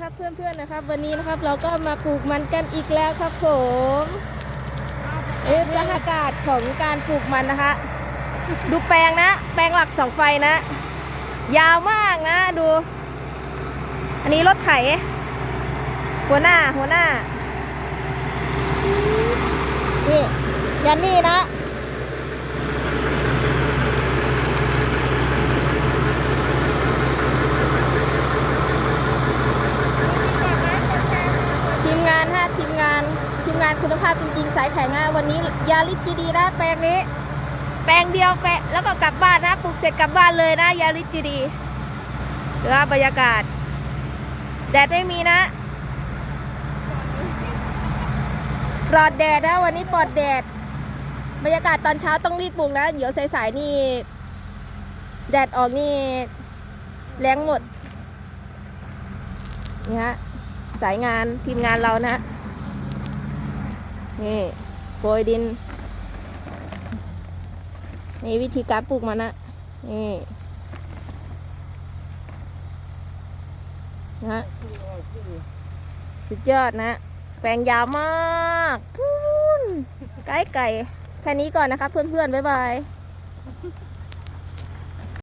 ครับเพื่อนๆนะครับ วันนี้นะครับเราก็มาปลูกมันกันอีกแล้วครับผมเอ๊บรรยากาศของการปลูกมันนะคะ ดูแปลงนะ แปลงหลักสองไฟนะ ยาวมากนะดู อันนี้รถไถ หัวหน้าหัวหน้านี่ยันนี่นะ ทีมงานฮะทีมงานทีม งานคุณภาพจริงๆ สายแข็งนะวันนี้ยาลิสจีดีนะแปลงนี้ แปลงเดียวแปะแล้วก็กลับบ้านนะปลูกเสร็จกลับบ้านเลยนะยาลิสจีดีเดี๋ยวบรรยากาศ แดดไม่มีนะปลอดแดดนะวันนี้ปลอดแดด บรรยากาศตอนเช้าต้องรีบปลูกนะ เดี๋ยวสายๆนี่ แดดออกนี่แรงหมดนี่ฮะสายงานทีมงานเรานะ นี่โปรยดิน นี่วิธีการปลูกมันนะนี่นะฮะสุดยอดนะ แปลงยาวมากพูนไก่ไก่ แค่นี้ก่อนนะครับเพื่อนๆ บ๊ายบาย